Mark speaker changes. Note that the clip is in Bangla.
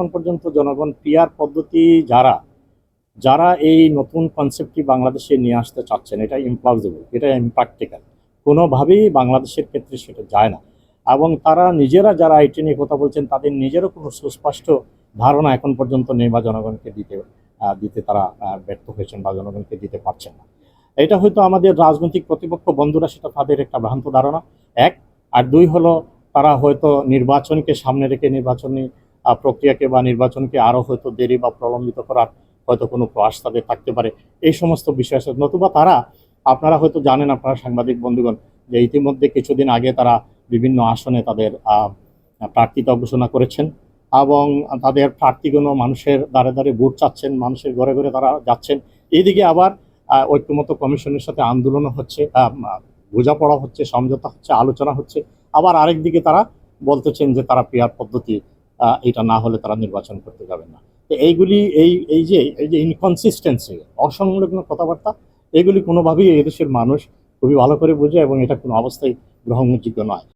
Speaker 1: এখন পর্যন্ত জনগণ পিয়ার পদ্ধতি যারা যারা এই নতুন কনসেপ্টটি বাংলাদেশে নিয়ে আসতে চাচ্ছেন এটা ইমপ্লজিবল এটা ইমপ্র্যাকটিক্যাল কোনোভাবেই বাংলাদেশের ক্ষেত্রে সেটা যায় না। এবং তারা নিজেরা যারা আইটি নিয়ে কথা বলছেন, তাদের নিজেরও কোনো সুস্পষ্ট ধারণা এখন পর্যন্ত নেই বা জনগণকে দিতে দিতে তারা ব্যর্থ হয়েছেন বা জনগণকে দিতে পারছেন না। এটা হয়তো আমাদের রাজনৈতিক প্রতিপক্ষ বন্ধুরা, সেটা তাদের একটা ভ্রান্ত ধারণা। এক, আর দুই হলো তারা হয়তো নির্বাচনকে সামনে রেখে নির্বাচনী প্রক্রিয়াকে বা নির্বাচনকে আরও হয়তো দেরি বা প্রলম্বিত করার হয়তো কোনো প্রয়াস তাদের থাকতে পারে। এই সমস্ত বিষয় আছে। নতুবা তারা আপনারা হয়তো জানেন আপনারা সাংবাদিক বন্ধুগণ যে ইতিমধ্যে কিছুদিন আগে তারা বিভিন্ন আসনে তাদের প্রার্থিতা ঘোষণা করেছেন এবং তাদের প্রার্থীগুলো মানুষের দ্বারে দ্বারে ভোট চাচ্ছেন মানুষের ঘরে ঘরে তারা যাচ্ছেন। এইদিকে আবার আহ, ঐক্যমত্য কমিশনের সাথে আন্দোলনও হচ্ছে বোঝাপড়া হচ্ছে সমঝোতা হচ্ছে আলোচনা হচ্ছে। আবার আরেকদিকে তারা বলতেছেন যে তারা পিয়ার পদ্ধতি এটা না হলে তারা নির্বাচন করতে যাবেন না। তো এইগুলি এই এই যে এই যে ইনকনসিস্টেন্সি অসংলগ্ন কথাবার্তা, এগুলি কোনোভাবেই এদেশের মানুষ খুবই ভালো করে বোঝে এবং এটা কোনো অবস্থায় গ্রহণযোগ্য নয়।